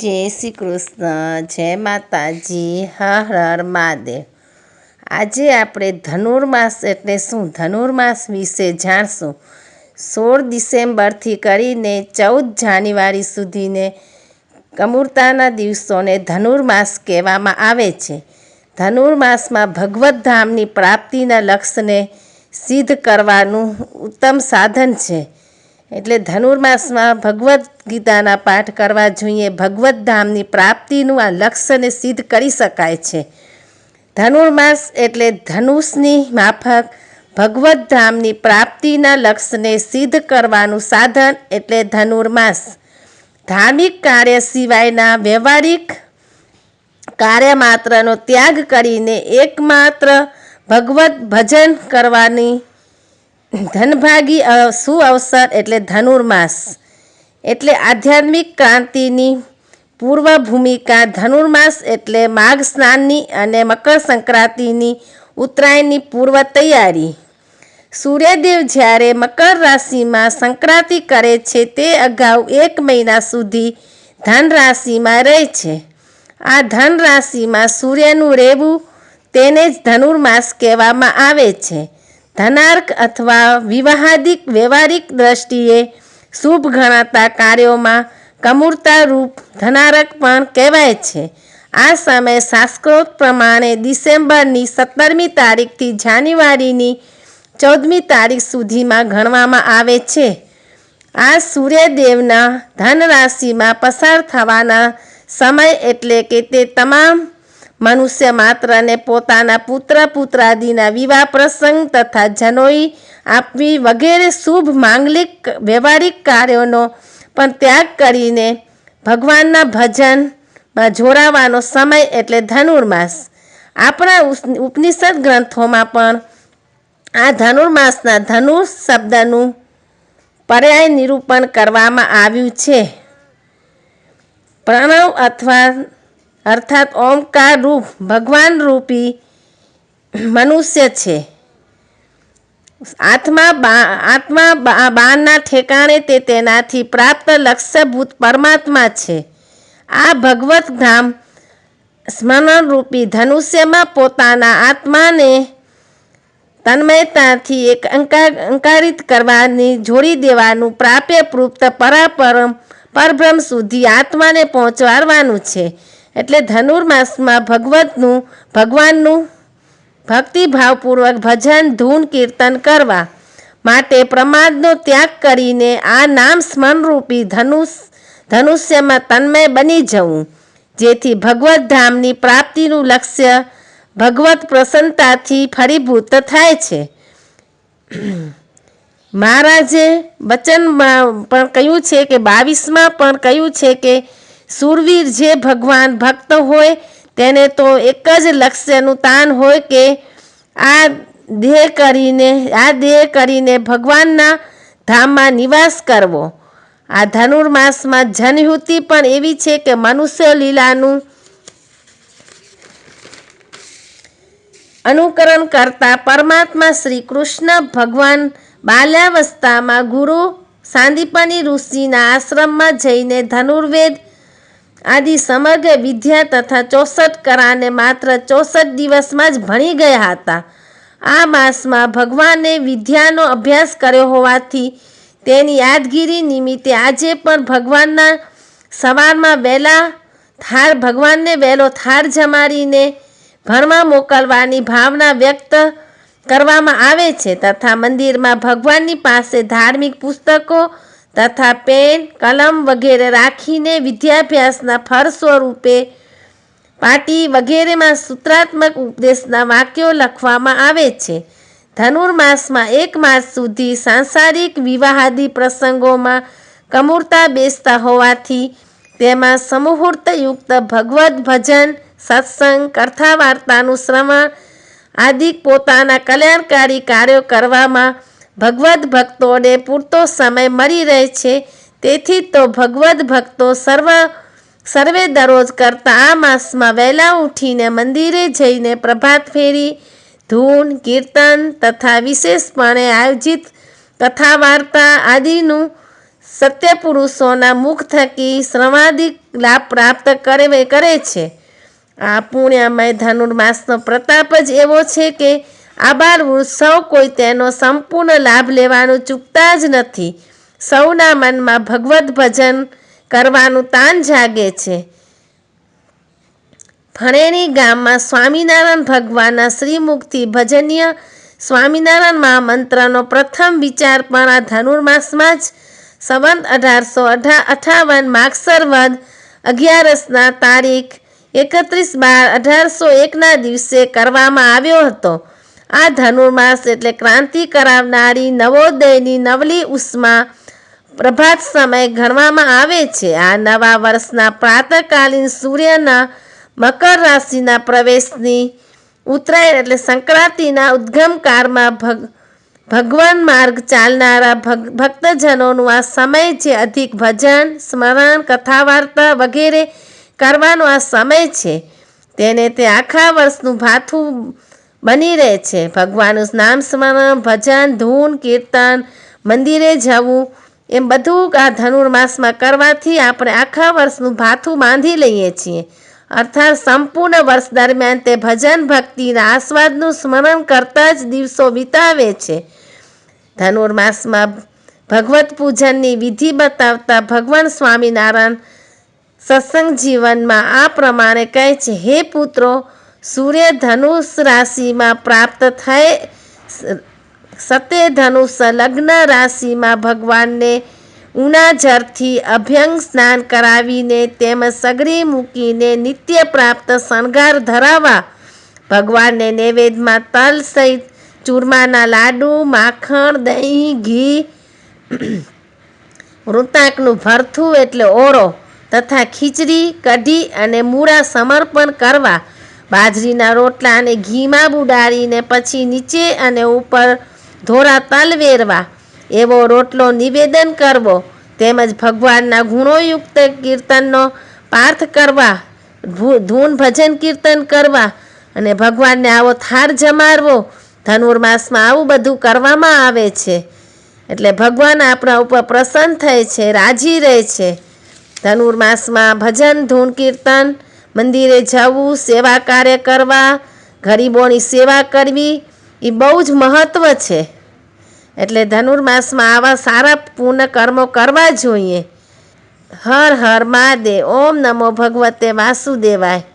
જય શ્રી કૃષ્ણ, જય માતાજી હર હર મહાદેવ. આજે આપણે ધનુર્માસ એટલે શું? ધનુર્માસ વિશે જાણશું. સોળ ડિસેમ્બરથી કરીને ચૌદ જાન્યુઆરી સુધીને કમૂરતાના દિવસોને ધનુર્માસ કહેવામાં આવે છે. ધનુર્માસમાં ભગવદ્ ધામની પ્રાપ્તિના લક્ષ્યને સિદ્ધ કરવાનું ઉત્તમ સાધન છે. એટલે ધનુર્માસમાં ભગવદ્ ગીતાના પાઠ કરવા જોઈએ. ભગવદ્ ધામની પ્રાપ્તિનું આ લક્ષ્યને સિદ્ધ કરી શકાય છે. ધનુર્માસ એટલે ધનુષની માફક ભગવદ્ ધામની પ્રાપ્તિના લક્ષ્યને સિદ્ધ કરવાનું સાધન એટલે ધનુર્માસ. ધાર્મિક કાર્ય સિવાયના વ્યવહારિક કાર્ય માત્રનો ત્યાગ કરીને એકમાત્ર ભગવત ભજન કરવાની ધનભાગી સુઅવસર એટલે ધનુર્માસ. એટલે આધ્યાત્મિક ક્રાંતિની પૂર્વ ભૂમિકા ધનુર્માસ એટલે માઘ સ્નાનની અને મકર સંક્રાંતિની ઉત્તરાયણની પૂર્વ તૈયારી. સૂર્યદેવ જ્યારે મકર રાશિમાં સંક્રાંતિ કરે છે, તે અગાઉ એક મહિના સુધી ધન રાશિમાં રહે છે. આ ધન રાશિમાં સૂર્યનું રહેવું તેને જ ધનુર્માસ કહેવામાં આવે છે. ધનાર્ક અથવા વિવાહાદિક વ્યવહારિક દ્રષ્ટિએ શુભ ગણાતા કાર્યોમાં કમૂરતા રૂપ ધનારક પણ કહેવાય છે. આ સમય શાસ્ત્રોત પ્રમાણે ડિસેમ્બરની સત્તરમી તારીખથી જાન્યુઆરીની ચૌદમી તારીખ સુધીમાં ગણવામાં આવે છે. આ સૂર્યદેવના ધન રાશિમાં પસાર થવાના સમય એટલે કે તે તમામ મનુષ્ય માત્રને પોતાના પુત્ર પુત્રાદિના વિવાહ પ્રસંગ તથા જનોઈ આપવી વગેરે શુભ માંગલિક વ્યવહારિક કાર્યોનો પણ ત્યાગ કરીને ભગવાનના ભજનમાં જોડાવાનો સમય એટલે ધનુર્માસ. આપણા ઉપનિષદ ગ્રંથોમાં પણ આ ધનુર્માસના ધનુષ શબ્દનું પર્યાય નિરૂપણ કરવામાં આવ્યું છે. પ્રણવ અથવા અર્થાત ઓમકાર રૂપ, ભગવાન રૂપી મનુષ્ય છે. આત્મા બા- આત્મા બાણના ઠેકાણે તે તેનાથી પ્રાપ્ત લક્ષ્યભૂત પરમાત્મા છે. આ ભગવત ધામ સ્મરણ રૂપી ધનુષ્યમાં પોતાના આત્માને તન્મયતાથી એક અંકાર, અંકારિત કરવાની જોડી દેવાનું પ્રાપ્ય પૃપ્ત પરાપરમ પરબ્રહ્મ સુધી આત્માને પહોંચાડવાનું છે. એટલે ધનુર્માસમાં ભગવતનું, ભગવાનનું ભક્તિભાવપૂર્વક ભજન, ધૂન, કીર્તન કરવા માટે પ્રમાદનો ત્યાગ કરીને આ નામ સ્મરણરૂપી ધનુષ, ધનુષ્યમાં તન્મય બની જવું, જેથી ભગવત ધામની પ્રાપ્તિનું લક્ષ્ય ભગવત પ્રસન્નતાથી ફરીભૂત થાય છે. મહારાજે વચનમાં પણ કહ્યું છે કે બાવીસમાં પણ કહ્યું છે કે સુરવીર જે ભગવાન ભક્ત હોય, તેને તો એક જ લક્ષ્યનું તાન હોય કે આ દેહ કરીને, આ દેહ કરીને ભગવાનના ધામમાં નિવાસ કરવો. આ ધનુર્માસમાં જનહુતિ પણ એવી છે કે મનુષ્ય લીલાનું અનુકરણ કરતા પરમાત્મા શ્રી કૃષ્ણ ભગવાન બાલ્યાવસ્થામાં ગુરુ સાંદીપની ઋષિના આશ્રમમાં જઈને ધનુર્વેદ આદિ સમગ્ર વિદ્યા તથા ચોસઠ કરાને માત્ર ચોસઠ દિવસમાં જ ભણી ગયા હતા. આ માસમાં ભગવાને વિદ્યાનો અભ્યાસ કર્યો હોવાથી તેની યાદગીરી નિમિત્તે આજે પણ ભગવાનના સવારમાં વહેલા થાળ ભગવાનને વહેલો થાળ જમાડીને ભણવા મોકલવાની ભાવના વ્યક્ત કરવામાં આવે છે તથા મંદિરમાં ભગવાનની પાસે ધાર્મિક પુસ્તકો તથા પેન, કલમ વગેરે રાખીને વિદ્યાભ્યાસના ફળ સ્વરૂપે પાટી વગેરેમાં સૂત્રાત્મક ઉપદેશના વાક્યો લખવામાં આવે છે. ધનુર્માસમાં એક માસ સુધી સાંસારિક વિવાહાદી પ્રસંગોમાં કમૂરતા બેસતા હોવાથી તેમાં સમુહૂર્તયુક્ત ભગવદ્ ભજન, સત્સંગ કથા વાર્તાનું શ્રવણ આદિ પોતાના કલ્યાણકારી કાર્યો કરવામાં ભગવદ્ ભક્તોને પૂરતો સમય મળી રહે છે. તેથી તો ભગવદ્ ભક્તો સર્વ, સર્વે દરરોજ કરતાં આ માસમાં વહેલા ઉઠીને મંદિરે જઈને પ્રભાત ફેરી, ધૂન, કીર્તન તથા વિશેષપણે આયોજિત કથા વાર્તા આદિનું સત્ય પુરુષોના મુખ થકી શ્રવાદિક લાભ પ્રાપ્ત કરે કરે છે. આ પુણ્યમય ધનુર્માસનો પ્રતાપ જ એવો છે કે આબાર વૃક્ષ સૌ કોઈ તેનો સંપૂર્ણ લાભ લેવાનું ચૂકતા જ નથી. સૌના મનમાં ભગવદ્ ભજન કરવાનું તાન જાગે છે. ભણેરી ગામમાં સ્વામિનારાયણ ભગવાનના શ્રીમુખથી ભજનીય સ્વામિનારાયણ મહામંત્રનો પ્રથમ વિચાર પણ આ ધનુર્માસમાં જ સંવંત અઢારસો અઢા, અઠાવન માગસર વદ અગિયારસના તારીખ એકત્રીસ બાર અઢારસો એકના દિવસે કરવામાં આવ્યો હતો. આ ધનુર્માસ એટલે ક્રાંતિ કરાવનારી નવોદયની નવલી ઉષ્મા પ્રભાત સમય ગણવામાં આવે છે. આ નવા વર્ષના પ્રાતકાલીન સૂર્યના મકર રાશિના પ્રવેશની ઉત્તરાયણ એટલે સંક્રાંતિના ઉદ્ગમકાળમાં ભગ, ભગવાન માર્ગ ચાલનારા ભગ, ભક્તજનોનું આ સમય છે. અધિક ભજન, સ્મરણ કથા વાર્તા વગેરે કરવાનો આ સમય છે. તેને તે આખા વર્ષનું ભાથું બની રહે છે. ભગવાનનું નામ સ્મરણ, ભજન, ધૂન, કીર્તન, મંદિરે જવું, એમ બધું આ ધનુર્માસમાં કરવાથી આપણે આખા વર્ષનું ભાથું બાંધી લઈએ છીએ. અર્થાત સંપૂર્ણ વર્ષ દરમિયાન તે ભજન ભક્તિના આસ્વાદનું સ્મરણ કરતા જ દિવસો વિતાવે છે. ધનુર્માસમાં ભગવત પૂજનની વિધિ બતાવતા ભગવાન સ્વામિનારાયણ સત્સંગ જીવનમાં આ પ્રમાણે કહે છે, હે પુત્રો સૂર્ય ધનુષ રાશિમાં પ્રાપ્ત થઈ સતે ધનુષ લગ્ન રાશિમાં ભગવાનને ઉનાજરથી અભ્યંગ સ્નાન કરાવીને તેમજ સગરી મૂકીને નિત્ય પ્રાપ્ત શણગાર ધરાવા ભગવાનને નૈવેદ્યમાં તલ સહિત ચૂરમાના લાડુ, માખણ, દહીં, ઘી, વૃતાંકનું ભરથું એટલે ઓળો તથા ખીચડી, કઢી અને મૂળા સમર્પણ કરવા બાજરીના રોટલા અને ઘીમાં બુડાડીને પછી નીચે અને ઉપર ધોળા તલ વેરવા. એવો રોટલો નિવેદન કરવો, તેમજ ભગવાનના ગુણોયુક્ત કીર્તનનો પાર્થ કરવા ધૂન ભજન કીર્તન કરવા અને ભગવાનને આવો થાર જમાડવો. ધનુર્માસમાં આવું બધું કરવામાં આવે છે. એટલે ભગવાન આપણા ઉપર પ્રસન્ન થાય છે, રાજી રહે છે. ધનુર્માસમાં ભજન, ધૂન, કીર્તન મંદિરે જવું, સેવા કાર્ય કરવા, ગરીબોની સેવા કરવી, એ બહુ જ મહત્ત્વ છે. એટલે ધનુર્માસમાં આવા સારા પૂર્ણ કર્મો કરવા જોઈએ. હર હર મહાદેવ, ઓમ નમો ભગવતે વાસુદેવાય.